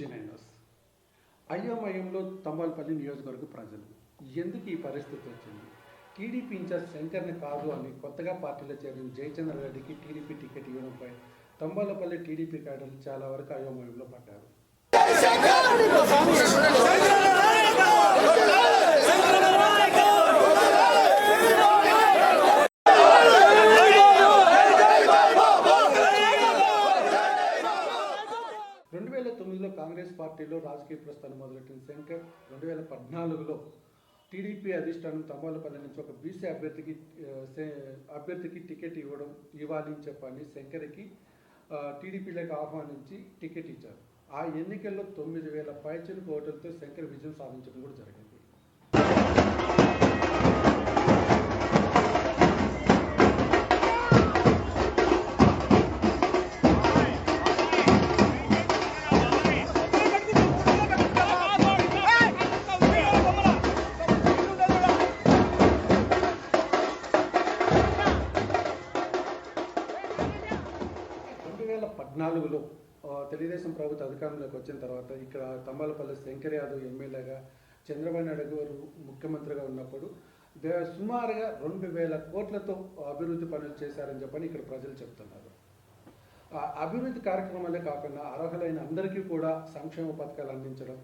జినైనస్ అయోమయంలో తంబాలపల్లి నియోజకవర్గ ప్రజలు. ఎందుకు ఈ పరిస్థితి వచ్చింది? టీడీపీ ఇన్ఛార్జ్ శంకర్ని కాదు అని కొత్తగా పార్టీలో చేరిన జయచంద్ర రెడ్డికి టీడీపీ టికెట్ ఇవ్వడంపై తంబాలపల్లి టీడీపీ క్యాడర్లు చాలా వరకు అయోమయంలో పడ్డారు రెండు వేల తొమ్మిదిలో కాంగ్రెస్ పార్టీలో రాజకీయ ప్రస్థానం మొదలెట్టిన శంకర్ రెండు వేల పద్నాలుగులో టీడీపీ అధిష్టానం తమోలపల్లి నుంచి ఒక బీసీ అభ్యర్థికి అభ్యర్థికి టికెట్ ఇవ్వడం ఇవ్వాలి అని చెప్పని శంకర్కి టీడీపీలోకి ఆహ్వానించి టికెట్ ఇచ్చారు. ఆ ఎన్నికల్లో తొమ్మిది వేల పైచలకు ఓట్లతో శంకర్ విజయం సాధించడం కూడా జరిగింది. వేల పద్నాలుగులో తెలుగుదేశం ప్రభుత్వ అధికారంలోకి వచ్చిన తర్వాత ఇక్కడ తంబాలపల్లి శంకర్ యాదవ్ ఎమ్మెల్యేగా చంద్రబాబు నాయుడు గారు ముఖ్యమంత్రిగా ఉన్నప్పుడు సుమారుగా రెండు వేల కోట్లతో అభివృద్ధి పనులు చేశారని చెప్పని ఇక్కడ ప్రజలు చెప్తున్నారు. అభివృద్ధి కార్యక్రమాలే కాకుండా అర్హులైన అందరికీ కూడా సంక్షేమ పథకాలు అందించడం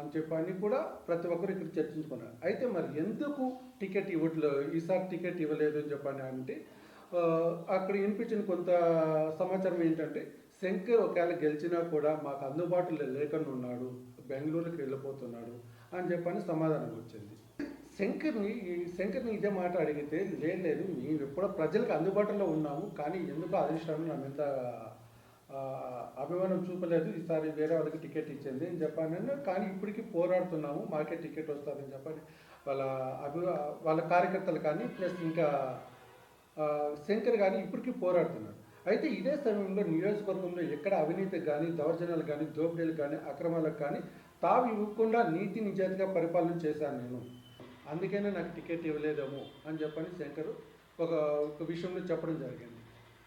అని చెప్పని కూడా ప్రతి ఒక్కరు ఇక్కడ చర్చించుకున్నారు. అయితే మరి ఎందుకు టికెట్ ఇవ్వట్లేదు ఈసారి టికెట్ ఇవ్వలేదు అని చెప్పని అంటే అక్కడ వినిపించిన కొంత సమాచారం ఏంటంటే శంకర్ ఒకవేళ గెలిచినా కూడా మాకు అందుబాటులో లేకుండా ఉన్నాడు బెంగళూరుకి వెళ్ళిపోతున్నాడు అని చెప్పని సమాధానం వచ్చింది. శంకర్ని ఈ శంకర్ని ఇదే మాట అడిగితే లేదు లేదు మేము ఎప్పుడో ప్రజలకు అందుబాటులో ఉన్నాము కానీ ఎందుకు అధిష్టానం నా మీద అభిమానం చూపలేదు ఈసారి వేరే వాళ్ళకి టికెట్ ఇచ్చింది అని చెప్పాను కానీ ఇప్పటికీ పోరాడుతున్నాము మాకే టికెట్ వస్తుందని చెప్పని వాళ్ళ అభి వాళ్ళ కార్యకర్తలు కానీ ప్లస్ ఇంకా శంకర్ కానీ ఇప్పటికీ పోరాడుతున్నారు. అయితే ఇదే సమయంలో నియోజకవర్గంలో ఎక్కడ అవినీతి కానీ దౌర్జన్యాలు కానీ దోపిడీలు కానీ అక్రమాలకు కానీ తావు ఇవ్వకుండా నీతి నిజాతిగా పరిపాలన చేశాను నేను. అందుకనే నాకు టికెట్ ఇవ్వలేదేమో అని చెప్పని శంకర్ ఒక ఒక విషయంలో చెప్పడం జరిగింది.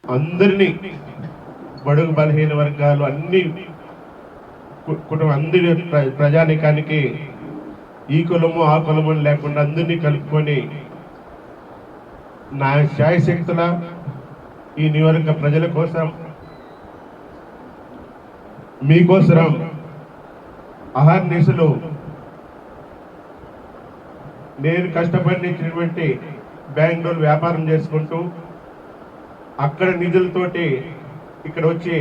అందరినీ బడుగు బలహీన వర్గాలు అన్ని కు- కుటుంబం అందరి ప్రజానికానికి ఈ కులము ఆ కులము లేకుండా అందరినీ కలుపుకొని నా శాయశక్తుల ఈ నియోజక ప్రజల కోసం మీకోసరం అహర్నిశలు నేను కష్టపడినటువంటి బెంగళూరు వ్యాపారం చేసుకుంటూ అక్కడ నిధులతోటి ఇక్కడ వచ్చి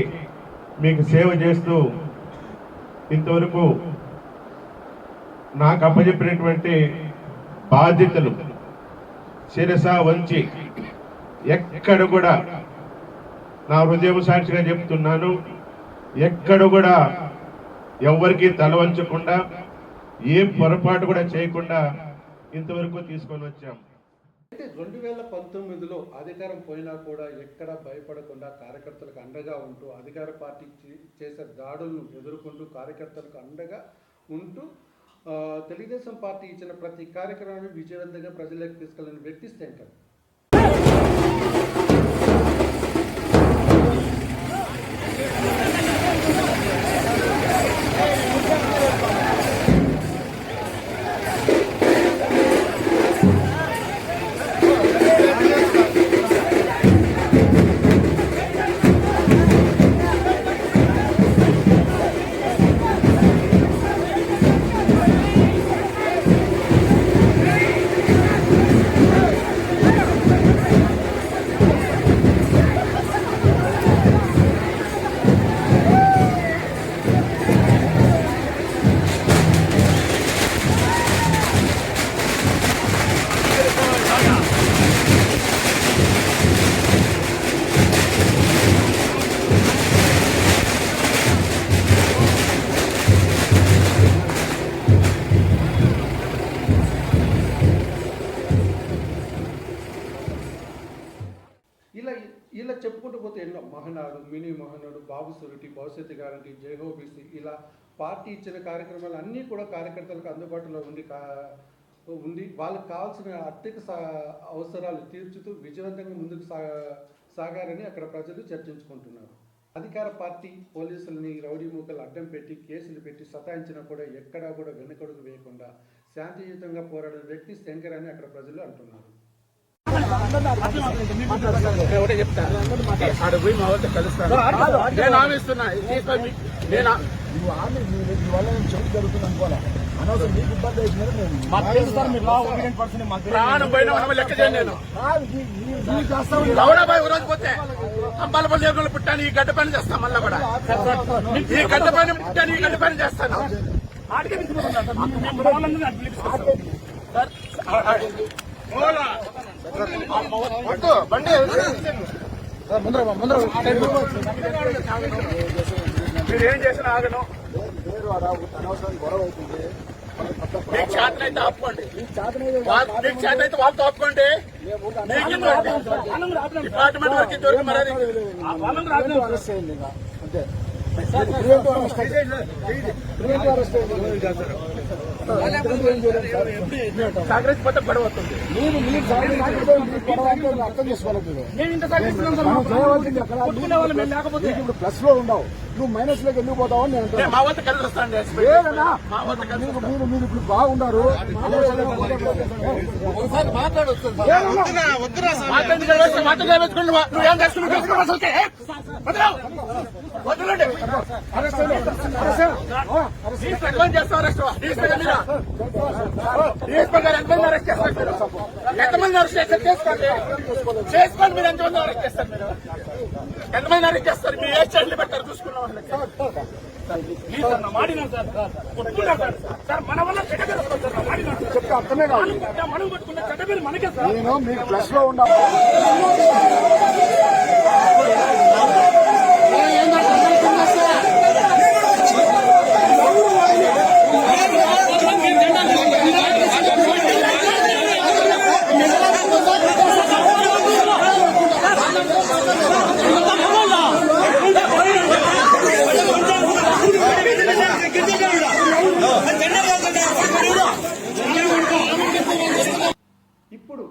మీకు సేవ చేస్తూ ఇంతవరకు నాకు అప్పచెప్పినటువంటి బాధ్యతలు శిరస వంచి ఎక్కడ కూడా నా హృదయం సాక్షిగా చెప్తున్నాను ఎక్కడ కూడా ఎవరికి తల వంచకుండా ఏం పొరపాటు కూడా చేయకుండా ఇంతవరకు తీసుకొని వచ్చాం. అయితే రెండు వేల పంతొమ్మిదిలో అధికారం పోయినా కూడా ఎక్కడ భయపడకుండా కార్యకర్తలకు అండగా ఉంటూ అధికార పార్టీ చేసే దాడులను ఎదుర్కొంటూ కార్యకర్తలకు అండగా ఉంటూ తెలుగుదేశం పార్టీ ఇచ్చిన ప్రతి కార్యక్రమాన్ని విజయవంతంగా ప్రజలకు తీసుకెళ్ళిన వ్యక్తి ఉన్నాడు బాబు సురిటి భవిష్యత్తు గ్యారంటీ జైహోబీసీ ఇలా పార్టీ ఇచ్చిన కార్యక్రమాలు అన్నీ కూడా కార్యకర్తలకు అందుబాటులో ఉండి కా ఉంది వాళ్ళకి కావాల్సిన ఆర్థిక సా అవసరాలు తీర్చుతూ విజయవంతంగా ముందుకు సా సాగారని అక్కడ ప్రజలు చర్చించుకుంటున్నారు. అధికార పార్టీ పోలీసులని రౌడీ మూకలు అడ్డం పెట్టి కేసులు పెట్టి సతాయించినా కూడా ఎక్కడా కూడా వెనుకడుగు వేయకుండా శాంతియుతంగా పోరాడిన వ్యక్తి శంకర్ అని అక్కడ ప్రజలు అంటున్నారు. ఒకటే చెప్తా ఆడ పోయి మా వాళ్ళతో కలుస్తాను నేను హామీస్తున్నా నేను నువ్వు ఆమె వల్ల నేను చెడు జరుగుతుంది అనుకోవాలి అనవసరం నీకు ఇబ్బంది నేను ప్రాణం పోయిన లెక్క చేయండి నేను రోజు పోతే అంబాలపల్లి దేవుళ్ళు పుట్టాను ఈ గడ్డ పని చేస్తాను మళ్ళా కూడా ఈ గడ్డ పని పుట్టాను ఈ గడ్డ పని చేస్తాను సార్. ఏం చేసినా ఆగను వేరు అనవసరం గొడవ అవుతుంది మీకు చేతనైతే ఆపుకోండి మీకు చేతనైతే వాళ్ళతో ఆపుకోండి డిపార్ట్మెంట్ వరకు ఇంతవరకు మర్యాద అంతే మీరు అర్థం చేసుకోవాలి మేము ఇంత వాళ్ళు లేకపోతే ఇప్పుడు ప్లస్లో ఉండవు నువ్వు మైనస్లోకి ఎందుకు పోతావు అని నేను నేను అంటున్నాను మా వద్ద కలిసి వస్తాను లేదన్నా మా వద్ద కలిసి మీరు మీరు ఇప్పుడు బాగున్నారు ఒకసారి మాట్లాడి మాట్లాడి నువ్వు వదలండి. ఎంతమంది అరెస్ట్ చేస్తారు చేసుకోండి. చేసుకోండి మీరు ఎంతమంది అరెస్ట్ చేస్తారు మీరు? ఎంతమంది అరెస్ట్ చేస్తారు? మీరు ఏ స్టేట్లు పెట్టారు చూసుకున్న వాళ్ళకి. చెప్తే అర్థమే కాదు. మనం- కొట్టుకున్న చెడ్డ పేరు మనకే సార్. నేను మీకు ప్లస్లో ఉండవు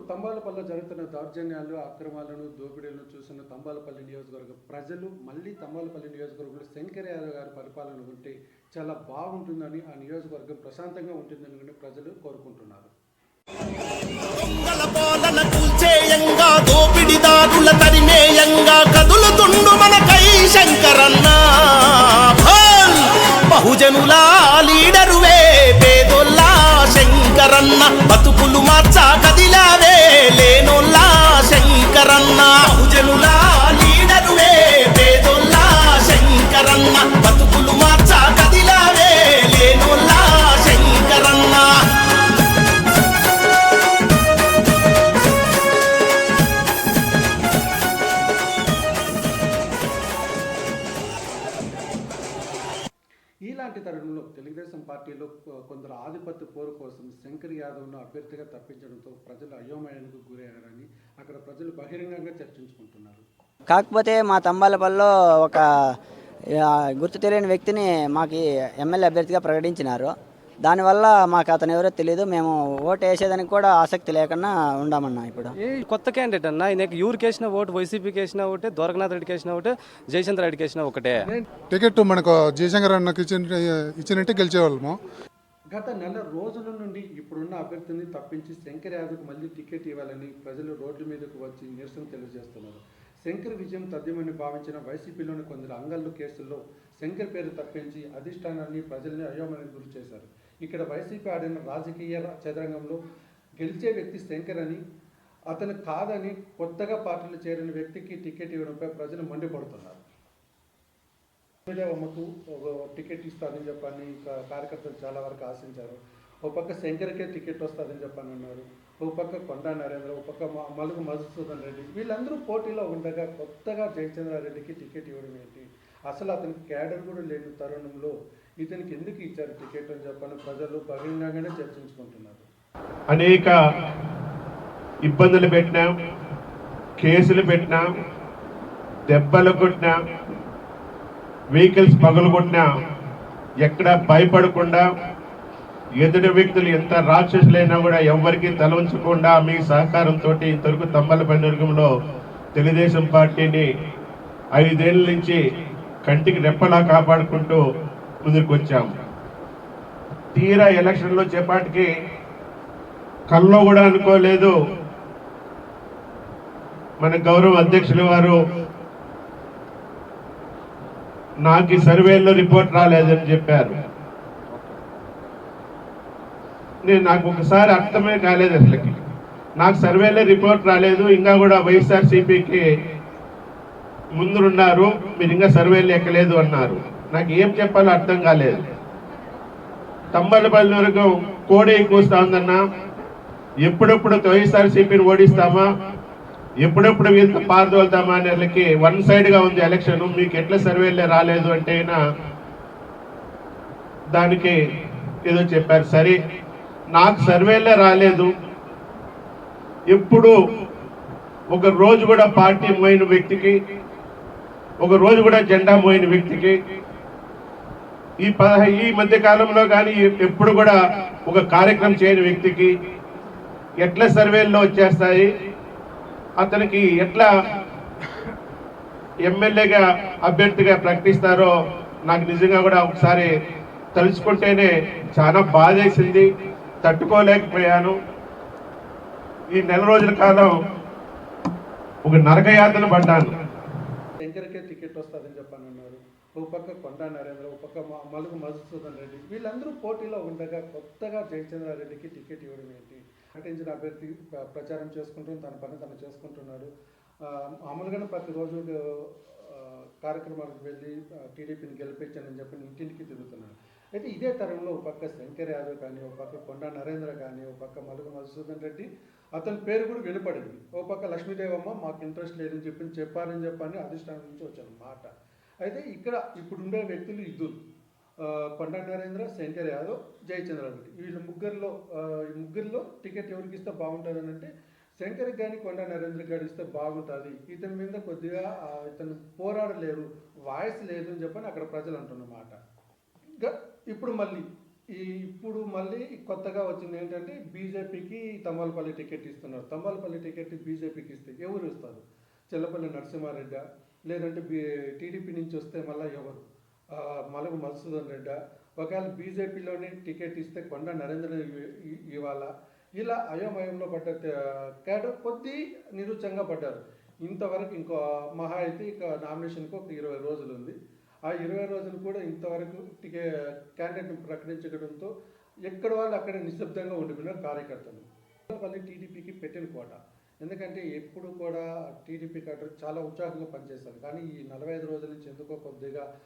తంబాలపల్లిలో జరుగుతున్న దౌర్జన్యాలు అక్రమాలను దోపిడీలను చూసిన తంబాలపల్లి నియోజకవర్గ ప్రజలు మళ్ళీ తంబాలపల్లి నియోజకవర్గంలో శంకర్ యాదవ్ గారి పరిపాలన ఉంటే చాలా బాగుంటుందని ఆ నియోజకవర్గం ప్రశాంతంగా ఉంటుందని కూడా ప్రజలు కోరుకుంటున్నారు. దొంగల పాలన దోపిడిదారుల తరిమేయంగా కదులుతుండు మనకై శంకరన్న. భోల్! లీడరువే పేదోల్లా శంకరన్న. బతుకులు ఇలాంటి తరుణంలో తెలుగుదేశం పార్టీలో కొందరు ఆధిపత్య పోరు కోసం శంకర్ యాదవ్ను అభ్యర్థిగా తప్పించడంతో ప్రజలు అయోమయానికి గురయ్యారని అక్కడ ప్రజలు బహిరంగంగా చర్చించుకుంటున్నారు. కాకపోతే మా తంబాలపల్లిలో ఒక గుర్తు తెలియని వ్యక్తిని మాకు ఎమ్మెల్యే అభ్యర్థిగా ప్రకటించినారు. దానివల్ల మాకు అతను ఎవరో తెలియదు మేము ఓటు వేసేదానికి కూడా ఆసక్తి లేకుండా ఉండామన్నా ఇప్పుడు. ఏ కొత్త క్యాండిడేట్ అన్న ఈయనకి ఎవరికి వేసిన ఓటు వైసీపీకి వేసిన ఒకటే ద్వారకనాథ్ రెడ్డికి వేసిన ఒకటే జయచంద్ర రెడ్డికి వేసిన ఒకటే. టికెట్ మనకు జయశంకర్ అన్నకి ఇచ్చిన ఇచ్చినట్టే గెలిచేవాళ్ళము. గత నెల రోజుల నుండి ఇప్పుడున్న అభ్యర్థిని తప్పించి శంకర్ యాదవ్కు మళ్ళీ టికెట్ ఇవ్వాలని ప్రజలు రోడ్ల మీదకు వచ్చి నిరసన తెలియజేస్తున్నారు. శంకర్ విజయం తథ్యమని భావించిన వైసీపీలోని కొందరు అంగళ్ళు కేసుల్లో శంకర్ పేరు తప్పించి అధిష్టానాన్ని ప్రజల్ని అయోమయానికి గురి చేశారు. ఇక్కడ వైసీపీ ఆడిన రాజకీయ చదరంగంలో గెలిచే వ్యక్తి శంకర్ అని అతను కాదని కొత్తగా పార్టీలో చేరిన వ్యక్తికి టికెట్ ఇవ్వడంపై ప్రజలు మండిపడుతున్నారు. ఎమ్మెల్యే అమ్మకు ఒక టికెట్ ఇస్తారని చెప్పని కార్యకర్తలు చాలా వరకు ఆశించారు. ఒక పక్క శంకర్కే టికెట్ వస్తుందని చెప్పని అన్నారు. ఒక పక్క కొండా నరేంద్ర ఒక పక్క మ- మలుగు మధుసూదన్ రెడ్డి వీళ్ళందరూ పోటీలో ఉండగా కొత్తగా జయచంద్రారెడ్డికి టికెట్ ఇవ్వడం ఏంటి? అసలు అతనికి క్యాడర్ కూడా లేని తరుణంలో ఇతనికి ఎందుకు ఇచ్చారు టికెట్ అని చెప్పని ప్రజలు బహిరంగంగానే చర్చించుకుంటున్నారు. అనేక ఇబ్బందులు పెట్టినాం కేసులు పెట్టినాం దెబ్బలు కొట్టినాం వెహికల్స్ పగులుకుంటున్నా ఎక్కడ భయపడకుండా ఎదుటి వ్యక్తులు ఎంత రాక్షసులైనా కూడా ఎవరికి తల ఉంచకుండా మీ సహకారంతో ఇంతవరకు తంబలపల్లి వర్గంలో తెలుగుదేశం పార్టీని ఐదేళ్ళ నుంచి కంటికి రెప్పలా కాపాడుకుంటూ ముందుకు తీరా ఎలక్షన్లో చేపాటికి కల్లో కూడా అనుకోలేదు. మన గౌరవ అధ్యక్షుల వారు నాకు ఈ సర్వేలో రిపోర్ట్ రాలేదని చెప్పారు. నేను నాకు ఒకసారి అర్థమే కాలేదు అసలుకి. నాకు సర్వేలో రిపోర్ట్ రాలేదు. ఇంకా కూడా వైఎస్ఆర్సీపీకి ముందున్నారు మీరు ఇంకా సర్వేలు ఎక్కలేదు అన్నారు. నాకు ఏం చెప్పాలో అర్థం కాలేదు. తంబలపల్లి వరకు కోడే కూస్తా ఉందన్నా ఎప్పుడెప్పుడు వైఎస్ఆర్ సిపిని ఓడిస్తామా ఎప్పుడెప్పుడు వీళ్ళతో పారదోలుతామా అనే వాళ్ళకి వన్ సైడ్గా ఉంది ఎలక్షన్ మీకు ఎట్లా సర్వేలే రాలేదు అంటే అయినా దానికి ఏదో చెప్పారు. సరే నాకు సర్వేలే రాలేదు. ఎప్పుడు ఒక రోజు కూడా పార్టీ పోయిన వ్యక్తికి ఒక రోజు కూడా జెండా మోయిన వ్యక్తికి ఈ పదహై ఈ మధ్య కాలంలో కానీ ఎప్పుడు కూడా ఒక కార్యక్రమం చేయని వ్యక్తికి ఎట్లా సర్వేల్లో వచ్చేస్తాయి అతనికి ఎట్లా ఎమ్మెల్యేగా అభ్యర్థిగా ప్రకటిస్తారో నాకు నిజంగా కూడా ఒకసారి తలుచుకుంటేనే చాలా బాధేసింది తట్టుకోలేకపోయాను. ఈ నెల రోజుల కాలం ఒక నరకయాతన పడ్డాను. దగ్గరికే టికెట్ వస్తుందని చెప్పని అన్నారు. ఒక పక్క కొండా నరేంద్ర ఒక పక్క మ- మలుగు మధుసూదన్ రెడ్డి. వీళ్ళందరూ పోటీలో ఉండగా కొత్తగా జయచంద్రారెడ్డికి టికెట్ ఇవ్వడం ఏంటి? నటించిన అభ్యర్థి ప్రచారం చేసుకుంటూ తన పని తను చేసుకుంటున్నాడు. మామూలుగానే ప్రతిరోజు కార్యక్రమాలకు వెళ్ళి టీడీపీని గెలిపించానని చెప్పి ఇంటింటికి తిరుగుతున్నాడు. అయితే ఇదే తరంలో ఒక పక్క శంకర్ యాదవ్ కానీ ఒక పక్క కొండా నరేంద్ర కానీ ఒక పక్క మలుగు మధుసూదన్ రెడ్డి అతని పేరు కూడా వినపడింది. ఓ పక్క లక్ష్మీదేవమ్మ మాకు ఇంట్రెస్ట్ లేదని చెప్పి చెప్పారని చెప్పని అధిష్టానం నుంచి వచ్చిన మాట. అయితే ఇక్కడ ఇప్పుడుండే వ్యక్తులు ఇద్దరు కొండా నరేంద్ర శంకర్ యాదవ్ జయచంద్రారెడ్డి వీళ్ళ ముగ్గురులో ఈ ముగ్గురులో టికెట్ ఎవరికి ఇస్తే బాగుంటుంది అని అంటే శంకర్ కానీ కొండ నరేంద్ర గారు ఇస్తే బాగుంటుంది. ఇతని మీద కొద్దిగా ఇతను పోరాడలేరు వాయిస్ లేదు అని చెప్పని అక్కడ ప్రజలు అంటున్నమాట ఇప్పుడు మళ్ళీ ఈ ఇప్పుడు మళ్ళీ కొత్తగా వచ్చింది ఏంటంటే బీజేపీకి తమ్మాలపల్లి టికెట్ ఇస్తున్నారు. తమ్మాలపల్లి టికెట్ బీజేపీకి ఇస్తే ఎవరు ఇస్తారు? చెల్లపల్లి నరసింహారెడ్డి లేదంటే బీ టీడీపీ నుంచి వస్తే మళ్ళీ ఎవరు? మలుగు మధుసూదన్ రెడ్డి. ఒకవేళ బీజేపీలోనే టికెట్ ఇస్తే కొండ నరేంద్ర ఇవాళ ఇలా అయోమయంలో పడ్డ కేడర్ కొద్ది నిరుచంగా పడ్డారు. ఇంతవరకు ఇంకో మహా అయితే ఇక నామినేషన్కి ఒక ఇరవై రోజులు ఉంది ఆ ఇరవై రోజులు కూడా ఇంతవరకు టికె క్యాండిడేట్ని ప్రకటించడంతో ఎక్కడ వాళ్ళు అక్కడ నిశ్శబ్దంగా ఉండిపోయినారు కార్యకర్తలు. మళ్ళీ టీడీపీకి పెట్టిన కోట. ఎందుకంటే ఎప్పుడు కూడా టీడీపీ కట్టరు చాలా ఉత్సాహంగా పనిచేస్తారు. కానీ ఈ నలభై ఐదు రోజుల నుంచి ఎందుకో కొద్దిగా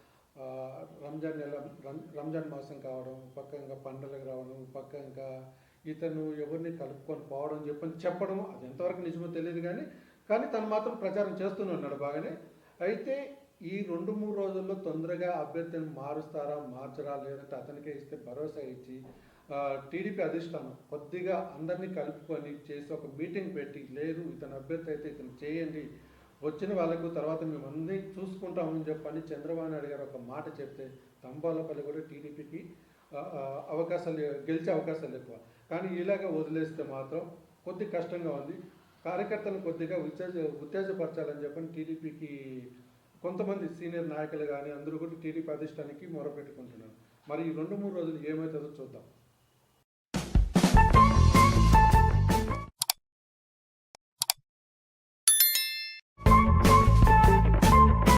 రంజాన్ నెల రం- రంజాన్ మాసం కావడం పక్కంగా పండుగలు రావడం పక్కంగా పక్క ఇంకా ఇతను ఎవరిని కలుపుకొని పోవడం చెప్పని చెప్పడం అది ఎంతవరకు నిజమో తెలియదు కానీ కానీ తను మాత్రం ప్రచారం చేస్తూనే ఉన్నాడు బాగానే. అయితే ఈ రెండు మూడు రోజుల్లో తొందరగా అభ్యర్థిని మారుస్తారా మార్చరా లేదంటే అతనికే ఇస్తే భరోసా ఇచ్చి టీడీపీ అధిష్టానం కొద్దిగా అందరినీ కలుపుకొని చేసి ఒక మీటింగ్ పెట్టి లేదు ఇతను అభ్యర్థి అయితే ఇతను చేయండి వచ్చిన వాళ్ళకు తర్వాత మేము అన్ని చూసుకుంటామని చెప్పని చంద్రబాబు నాయుడు గారు ఒక మాట చెప్తే తంబాలపల్లి కూడా టీడీపీకి అవకాశాలు గెలిచే అవకాశాలు ఎక్కువ. కానీ ఇలాగ వదిలేస్తే మాత్రం కొద్ది కష్టంగా ఉంది. కార్యకర్తలను కొద్దిగా ఉత్తేజ ఉత్తేజపరచాలని చెప్పని టీడీపీకి కొంతమంది సీనియర్ నాయకులు కానీ అందరూ కూడా టీడీపీ అధిష్టానికి మొరపెట్టుకుంటున్నారు. మరి ఈ రెండు మూడు రోజులు ఏమవుతుందో చూద్దాం.